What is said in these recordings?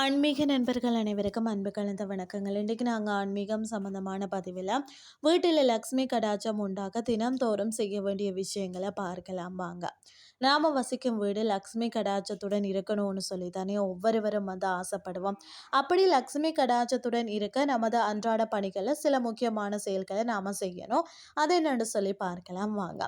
ஆன்மீக நண்பர்கள் அனைவருக்கும் அன்பு கலந்த வணக்கங்கள். இன்றைக்கு நாங்கள் ஆன்மீகம் சம்பந்தமான பதிவில் வீட்டில் லக்ஷ்மி கடாச்சம் உண்டாக தினம்தோறும் செய்ய வேண்டிய விஷயங்களை பார்க்கலாம் வாங்க. நாம் வசிக்கும் வீடு லக்ஷ்மி கடாச்சத்துடன் இருக்கணும்னு சொல்லி தானே ஒவ்வொருவரும் வந்து ஆசைப்படுவோம். அப்படி லக்ஷ்மி கடாச்சத்துடன் இருக்க நமது அன்றாட பணிகளில் சில முக்கியமான செயல்களை நாம் செய்யணும். அதை என்னென்னு சொல்லி பார்க்கலாம் வாங்க.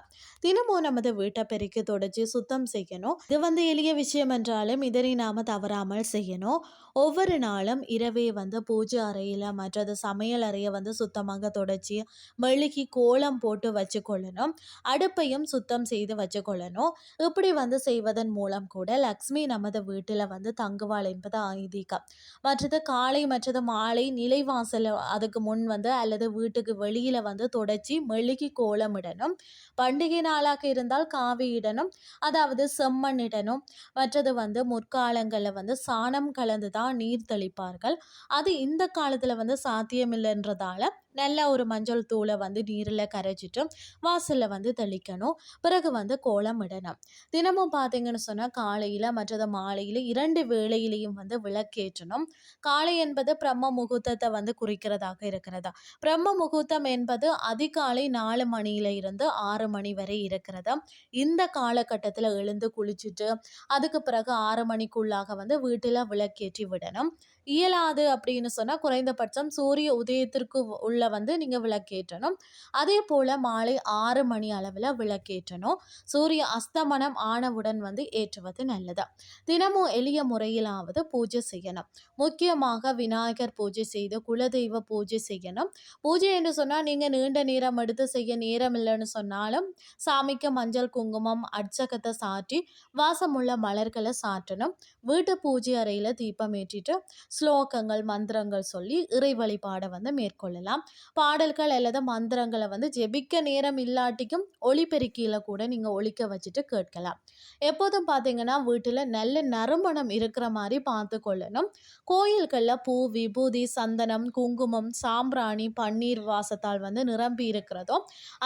தினமும் நமது வீட்டை பெருக்கி தொடச்சி சுத்தம் செய்யணும். இது வந்து எளிய விஷயம் என்றாலும் இதனை நாம் தவறாமல் செய்யணும். ஒவ்வொரு நாளும் இரவே வந்து பூஜை அறையில் மற்றது சமையல் அறையை வந்து சுத்தமாக தொடச்சி மெழுகி கோலம் போட்டு வச்சுக்கொள்ளணும். அடுப்பையும் சுத்தம் செய்து வச்சுக்கொள்ளணும். இப்படி வந்து செய்வதன் மூலம் கூட லக்ஷ்மி நமது வீட்டில் வந்து தங்குவாள் என்பது ஐதீகம். மற்றது காலை மற்றது மாலை நிலைவாசல் அதுக்கு முன் வந்து அல்லது வீட்டுக்கு வெளியில் வந்து தொடச்சி மெழுகி கோலமிடணும் பண்டிகை நாளாக இருந்தால் காவி இடணும். அதாவது செம்மண் இடணும். மற்றது வந்து முற்காலங்களில் வந்து சாணம் கலந்து தான் நீர் தெளிப்பார்கள். அது இந்த காலத்தில் வந்து சாத்தியமில்லைன்றதால நல்ல ஒரு மஞ்சள் தூளை வந்து நீரில் கரைச்சிட்டு வாசலில் வந்து தெளிக்கணும். பிறகு வந்து கோலம் இடணும். தினமும் பார்த்தீங்கன்னு சொன்னால் காலையில் மற்றது மாலையில் இரண்டு வேளையிலையும் வந்து விளக்கேற்றணும். காலை என்பது பிரம்ம முகூர்த்தத்தை வந்து குறிக்கிறதாக இருக்கிறதா? பிரம்ம முகூர்த்தம் என்பது அதிகாலை நாலு மணியில இருந்து ஆறு மணி வரை இருக்கிறதா? இந்த காலகட்டத்தில் எழுந்து குளிச்சுட்டு அதுக்கு பிறகு ஆறு மணிக்குள்ளாக வந்து வீட்டில் விளக்கேற்றி விடணும். இயலாது அப்படின்னு சொன்னால் குறைந்தபட்சம் சூரிய உதயத்திற்கு உள்ள வந்து நீங்கள் விளக்கேற்றணும். அதே போல் மாலை ஆறு மணி அளவில் விளக்கேற்றணும். சூரிய அஸ்தமனம் ஆனவுடன் வந்து ஏற்றுவது நல்லது. தினமும் எளிய முறையிலாவது பூஜை செய்யணும். முக்கியமாக விநாயகர் பூஜை செய்து குலதெய்வ பூஜை செய்யணும். பூஜை என்று சொன்னால் நீங்கள் நீண்ட நேரம் எடுத்து செய்ய நேரம் இல்லைன்னு சொன்னாலும் சாமிக்கு மஞ்சள் குங்குமம் அர்ச்சகத்தை சாற்றி வாசமுள்ள மலர்களை சாற்றணும். வீட்டு பூஜை அறையில் தீபம் ஏற்றிட்டு ஸ்லோகங்கள் மந்திரங்கள் சொல்லி இறை வழிபாடை வந்து மேற்கொள்ளலாம். பாடல்கள் அல்லது மந்திரங்களை வந்து ஜெபிக்க நேரம் இல்லாட்டிக்கும் ஒளிபெருக்கியில் கூட நீங்கள் ஒழிக்க வச்சுட்டு கேட்கலாம். எப்போதும் பார்த்தீங்கன்னா வீட்டில் நல்ல நறுமணம் இருக்கிற மாதிரி பார்த்து கொள்ளணும். கோயில்களில் பூ விபூதி சந்தனம் குங்குமம் சாம்பிராணி பன்னீர் வாசத்தால் வந்து நிரம்பி இருக்கிறதோ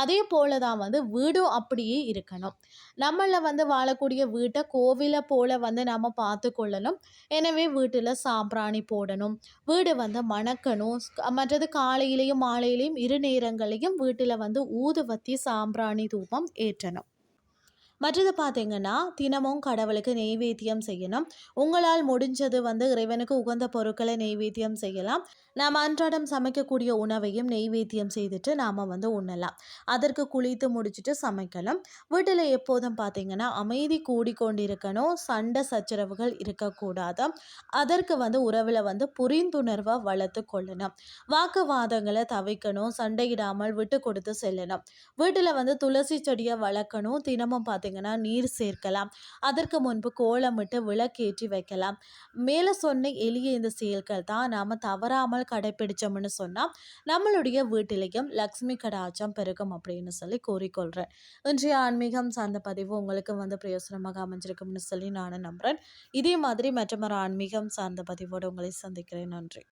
அதே போல தான் வந்து வீடும் அப்படியே இருக்கணும். நம்மள வந்து வாழக்கூடிய வீட்டை கோவிலை போல வந்து நம்ம பார்த்து கொள்ளணும். எனவே வீட்டில் சாம்பிராணி போடணும். வீடு வந்து மணக்கணும். மற்றது காலையிலையும் மாலையிலையும் இரு நேரங்களையும் வீட்டில் வந்து ஊதுவத்தி சாம்பிராணி தூபம் ஏற்றணும். மற்றது பார்த்தீங்கன்னா தினமும் கடவுளுக்கு நெய்வேத்தியம் செய்யணும். உங்களால் முடிஞ்சது வந்து இறைவனுக்கு உகந்த பொருட்களை நெய்வேத்தியம் செய்யலாம். நாம் அன்றாடம் சமைக்கக்கூடிய உணவையும் நெய்வேத்தியம் செய்துட்டு நாம் வந்து உண்ணலாம். அதற்கு குளித்து முடிச்சுட்டு சமைக்கலாம் வீட்டில் எப்போதும் பார்த்தீங்கன்னா அமைதி கூடிக்கொண்டிருக்கணும். சண்டை சச்சரவுகள் இருக்கக்கூடாது. அதற்கு வந்து உறவில் வந்து புரிந்துணர்வை வளர்த்து கொள்ளணும். வாக்குவாதங்களை தவிக்கணும் சண்டையிடாமல் விட்டு கொடுத்து செல்லணும். வீட்டில் வந்து துளசி செடியை வளர்க்கணும். தினமும் பார்த்தீங்கன்னா பார்த்தீங்கன்னா நீர் சேர்க்கலாம். அதற்கு முன்பு கோலமிட்டு விளக்கேற்றி வைக்கலாம். மேலே சொன்ன எளிய இந்த செயல்கள் தான் நாம் தவறாமல் கடைபிடிச்சோம்னு சொன்னால் நம்மளுடைய வீட்டிலையும் லக்ஷ்மி கடாச்சம் பெருகும் அப்படின்னு சொல்லி கூறிக்கொள்கிறேன் இன்றைய ஆன்மீகம் சார்ந்த பதிவு உங்களுக்கு வந்து பிரயோசனமாக அமைஞ்சிருக்கும்னு சொல்லி நானும் நம்புகிறேன் இதே மாதிரி மற்றொரு ஆன்மீகம் சார்ந்த பதிவோடு உங்களை சந்திக்கிறேன். நன்றி.